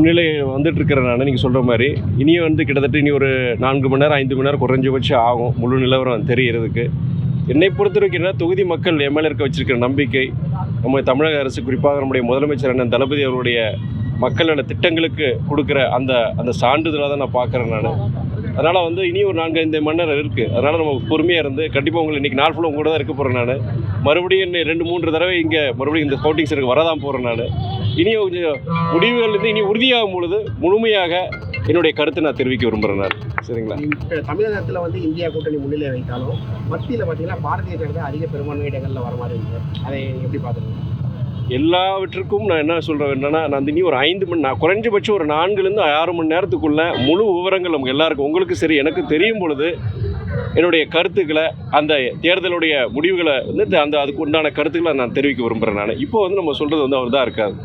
முன்னிலை வந்துட்டு நான் நீங்கள் சொல்கிற மாதிரி. இனியும் வந்து கிட்டத்தட்ட இனி ஒரு நான்கு மணி நேரம் ஐந்து மணி நேரம் குறைஞ்சபட்சம் ஆகும் முழு நிலவரம் தெரிகிறதுக்கு என்னை பொறுத்தவரைக்கும் என்ன தொகுதி மக்கள் எம்எல்ஏ இருக்க வச்சிருக்கிற நம்பிக்கை நம்ம தமிழக அரசு குறிப்பாக நம்முடைய முதலமைச்சர் அண்ணன் தளபதி அவருடைய மக்களோட திட்டங்களுக்கு கொடுக்குற அந்த அந்த சான்றிதழாக தான் நான் பார்க்குறேன் நான். அதனால் வந்து இனி ஒரு நான்கு ஐந்து மணி நேரம் இருக்குது அதனால் நம்ம பொறுமையாக இருந்து கண்டிப்பாக உங்களை இன்றைக்கி நாள் ஃபுல்லாக உங்க கூட தான் இருக்க போகிறேன் நான். மறுபடியும் ரெண்டு மூன்று தடவை இங்கே மறுபடியும் இந்த கவுண்டிங் சென்டருக்கு வரதான் போகிறேன் நான். இனி கொஞ்சம் முடிவுகள் வந்து இனி உறுதியாகும் பொழுது முழுமையாக என்னுடைய கருத்தை நான் தெரிவிக்க விரும்புகிறேன் சரிங்களா? தமிழகத்துல வந்து இந்தியா கூட்டணி முன்னிலை வைத்தாலும் மத்தியில பாத்தீங்கன்னா பாரதிய ஜனதா அதிக பெரும்பான்மை இடங்கள்ல வர மாதிரி இருக்கு. அதை எப்படி பாக்குறீங்க எல்லாவற்றுக்கும் நான் என்ன சொல்கிறேன் என்னன்னா நான் இனி ஒரு ஐந்து மணி நான் குறைஞ்சபட்சம் ஒரு நான்குலேருந்து ஆறு மணி நேரத்துக்குள்ள முழு விவரங்கள் நமக்கு எல்லாருக்கும் உங்களுக்கு சரி எனக்கு தெரியும் பொழுது என்னுடைய கருத்துக்களை அந்த தேர்தலுடைய முடிவுகளை வந்து அந்த அதுக்கு உண்டான கருத்துக்களை நான் தெரிவிக்க விரும்புகிறேன் நான். இப்போ வந்து நம்ம சொல்கிறது வந்து அவர் தான் இருக்காது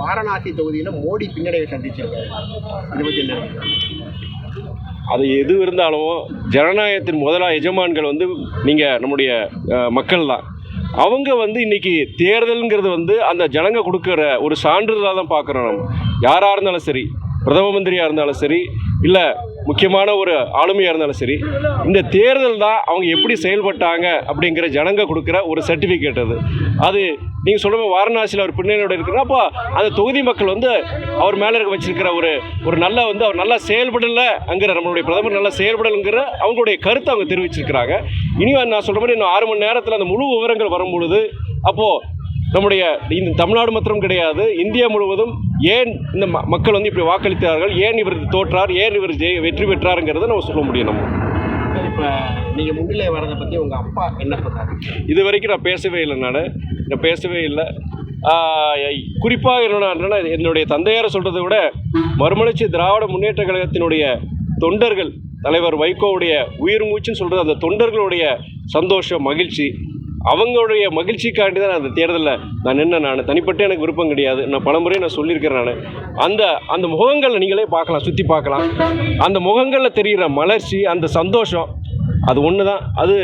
வாரணாசி தொகுதியில மோடி பின்னடைவை சந்திச்சிருக்காரு? அது எது இருந்தாலும் ஜனநாயகத்தின் முதலா எஜமான்கள் வந்து நீங்கள் நம்முடைய மக்கள் தான். அவங்க வந்து இன்னைக்கு தேர்தலுங்கிறது வந்து அந்த ஜனங்க கொடுக்குற ஒரு சான்றிதழாக தான் பார்க்குறோம் நம்ம. யாராக இருந்தாலும் சரி பிரதம மந்திரியாக இருந்தாலும் சரி இல்லை முக்கியமான ஒரு ஆளுமையாக இருந்தாலும் சரி இந்த தேர்தல் தான் அவங்க எப்படி செயல்பட்டாங்க அப்படிங்கிற ஜனங்க கொடுக்குற ஒரு சர்டிஃபிகேட் அது. அது நீங்கள் சொல்லுங்க வாரணாசியில் அவர் பின்னணியோட இருக்குன்னா அப்போ அந்த தொகுதி மக்கள் வந்து அவர் மேலே இருக்க வச்சிருக்கிற ஒரு ஒரு நல்ல வந்து அவர் நல்லா செயல்படலைங்கிற நம்மளுடைய பிரதமர் நல்லா செயல்படலைங்கிற அவங்களுடைய கருத்தை அவங்க தெரிவிச்சிருக்கிறாங்க. இனியும் நான் சொல்கிற மாதிரி இன்னும் ஆறு மணி நேரத்தில் அந்த முழு விவரங்கள் வரும்பொழுது அப்போது நம்முடைய இந்த தமிழ்நாடு மாத்திரம் கிடையாது இந்தியா முழுவதும் ஏன் இந்த மக்கள் வந்து இப்படி வாக்களித்தார்கள் ஏன் இவர் தோற்றார் ஏன் இவர் ஜெய வெற்றி பெற்றாருங்கிறத நம்ம சொல்ல முடியும் நம்ம. இப்ப நீங்க முன்னிலை வரதை பத்தி உங்க அப்பா என்ன சொன்னாரு இது வரைக்கும் நான் பேசவே இல்லை நான். நான் பேசவே இல்லை. குறிப்பாக என்னன்னா என்னுடைய தந்தையாரை சொல்கிறத விட மறுமலர்ச்சி திராவிட முன்னேற்ற கழகத்தினுடைய தொண்டர்கள் தலைவர் வைகோவுடைய உயிர் மூச்சுன்னு சொல்கிறது அந்த தொண்டர்களுடைய சந்தோஷம் மகிழ்ச்சி. அவங்களுடைய மகிழ்ச்சிக்காண்டி தான் அந்த தேர்தலில் நான் நின்ன நான். தனிப்பட்ட எனக்கு விருப்பம் கிடையாது. நான் பலமுறை நான் சொல்லியிருக்கிறேன் நான். அந்த அந்த முகங்களை நீங்களே பார்க்கலாம் சுற்றி பார்க்கலாம். அந்த முகங்களில் தெரிகிற மலர்ச்சி அந்த சந்தோஷம் அது ஒன்று தான் அது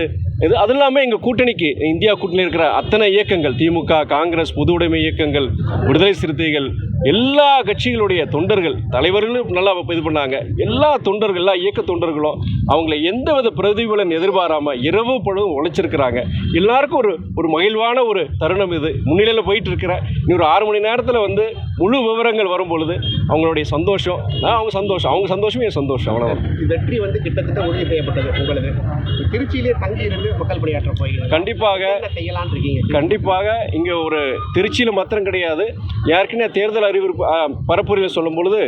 இது அது இல்லாமல் எங்கள் கூட்டணிக்கு இந்தியா கூட்டணி இருக்கிற அத்தனை இயக்கங்கள் திமுக காங்கிரஸ் பொது உடைமை இயக்கங்கள் விடுதலை சிறுத்தைகள் எல்லா கட்சிகளுடைய தொண்டர்கள் தலைவர்களும் நல்லா இது பண்ணாங்க. எல்லா தொண்டர்கள் எல்லா இயக்க தொண்டர்களும் அவங்கள எந்தவித பிரதிபலன் எதிர்பாராமல் இரவு பொழுதும் உழைச்சிருக்கிறாங்க. எல்லாருக்கும் ஒரு ஒரு மகிழ்வான ஒரு தருணம் இது. முன்னிலையில் போயிட்டு இருக்கிற இன்னும் ஒரு ஆறு மணி நேரத்தில் வந்து முழு விவரங்கள் வரும் பொழுது அவங்களுடைய சந்தோஷம். நான் அவங்க சந்தோஷம். அவங்க சந்தோஷமே என் சந்தோஷம். அவ்வளோதான் வெற்றி வந்து கிட்டத்தட்ட உறுதி செய்யப்பட்டது உங்களது. இப்ப திருச்சியிலே தங்கி இருந்து மக்கள் பணியாற்ற போகிறீங்க கண்டிப்பாக. என்ன செய்யலாம்னு இருக்கீங்க? கண்டிப்பாக இங்கே ஒரு திருச்சியில் மாத்திரம் கிடையாது. ஏற்கனவே தேர்தல் அறிவிப்பு பரப்புரையில் சொல்லும் பொழுது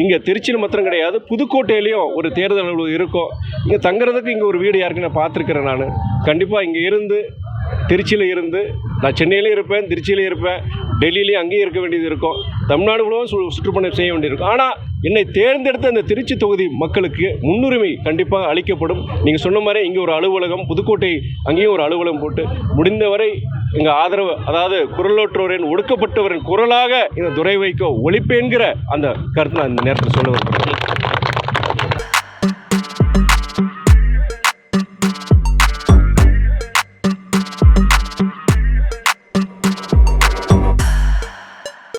இங்கே திருச்சியில் மாத்திரம் கிடையாது. புதுக்கோட்டையிலையும் ஒரு தேர்தல் அலுவலகம் இருக்கும். இங்கே தங்குறதுக்கு இங்கே ஒரு வீடு யாருக்குன்னு பார்த்துருக்கிறேன் நான். கண்டிப்பாக இங்கே இருந்து திருச்சியில் இருந்து நான் சென்னையிலையும் இருப்பேன் திருச்சியிலையும் இருப்பேன் டெல்லியிலையும் அங்கேயும் இருக்க வேண்டியது இருக்கும். தமிழ்நாடு முழுவதும் சு சுற்றுப்பயணம் செய்ய வேண்டியிருக்கும் ஆனால் என்னை தேர்ந்தெடுத்த அந்த திருச்சி தொகுதி மக்களுக்கு முன்னுரிமை கண்டிப்பாக அளிக்கப்படும். நீங்கள் சொன்ன மாதிரி இங்கே ஒரு அலுவலகம் புதுக்கோட்டை அங்கேயும் ஒரு அலுவலகம் போட்டு முடிந்தவரை எங்கள் ஆதரவு அதாவது குரலோற்றோரின் ஒடுக்கப்பட்டவரின் குரலாக இந்த துறை வைக்க ஒழிப்பேங்கிற அந்த கருத்தை நான் இந்த நேரத்தில் சொல்ல விரும்புகிறேன்.